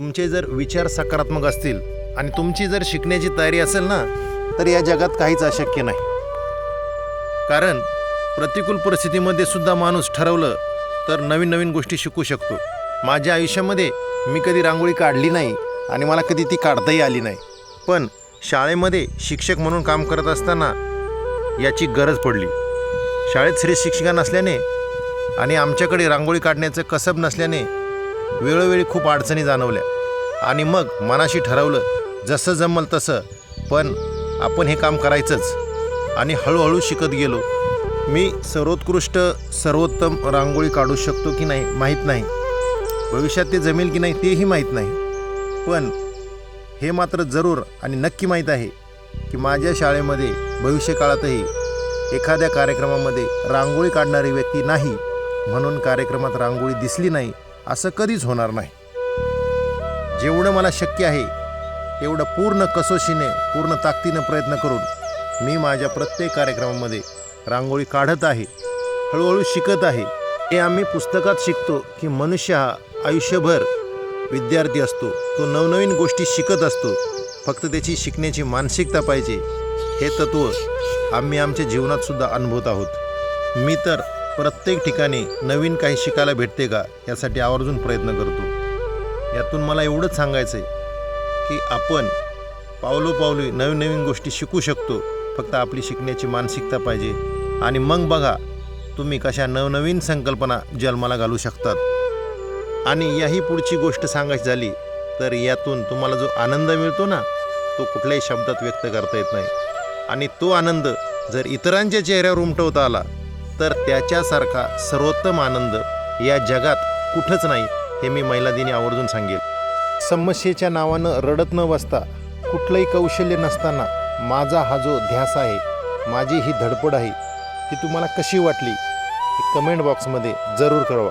तुमचे जर विचार सकारात्मक असतील आणि तुमची जर शिकण्याची तयारी असेल ना तर या जगात काहीच अशक्य नाही. कारण प्रतिकूल परिस्थितीमध्ये सुद्धा माणूस ठरवलं तर नवीन नवीन गोष्टी शिकू शकतो. माझ्या आयुष्यामध्ये मी कधी रांगोळी काढली नाही आणि मला कधी ती काढताही आली नाही. पण शाळेमध्ये शिक्षक म्हणून काम करत असताना याची गरज पडली. शाळेत श्री शिक्षिका नसल्याने आणि आमच्याकडे रांगोळी काढण्याचं कसब नसल्याने वेळोवेळी खूप अडचणी जाणवल्या. आणि मग मनाशी ठरवलं जसं जमल तसं. पण आपण हे काम करायचंच. आणि हळूहळू शिकत गेलो. मी सर्वोत्कृष्ट सर्वोत्तम रांगोळी काढू शकतो की नाही माहीत नाही. भविष्यात ते जमेल की नाही तेही माहीत नाही. पण हे मात्र जरूर आणि नक्की माहीत आहे की माझ्या शाळेमध्ये भविष्यकाळातही एखाद्या कार्यक्रमामध्ये रांगोळी काढणारी व्यक्ती नाही. म्हणून कार्यक्रमात रांगोळी दिसली नाही. असं कधीच होणार नाही. जेवढं मला शक्य आहे तेवढं पूर्ण कसोशीने पूर्ण ताकदीनं प्रयत्न करून मी माझ्या प्रत्येक कार्यक्रमामध्ये रांगोळी काढत आहे हळूहळू शिकत आहे. हे आम्ही पुस्तकात शिकतो की मनुष्य हा आयुष्यभर विद्यार्थी असतो. तो नवनवीन गोष्टी शिकत असतो. फक्त त्याची शिकण्याची मानसिकता पाहिजे. हे तत्त्व आम्ही आमच्या जीवनात सुद्धा अनुभवत आहोत. मी तर प्रत्येक ठिकाणी नवीन काही शिकायला भेटते का यासाठी आवर्जून प्रयत्न करतो. यातून मला एवढंच सांगायचं आहे की आपण पावलोपावली नवीन नवीन गोष्टी शिकू शकतो. फक्त आपली शिकण्याची मानसिकता पाहिजे. आणि मग बघा तुम्ही कशा नवनवीन संकल्पना जन्माला घालू शकतात. आणि याही पुढची गोष्ट सांगायची झाली तर यातून तुम्हाला जो आनंद मिळतो ना तो कुठल्याही शब्दात व्यक्त करता येत नाही. आणि तो आनंद जर इतरांच्या चेहऱ्यावर उमटवता आला तर त्याच्यासारखा सर्वोत्तम आनंद या जगात कुठंच नाही हे मी महिला दिनी आवर्जून सांगेल. समस्येच्या नावानं रडत न बसता कुठलंही कौशल्य नसताना माझा हा जो ध्यास आहे माझी ही धडपड आहे ती तुम्हाला कशी वाटली कमेंट बॉक्समध्ये जरूर कळवा.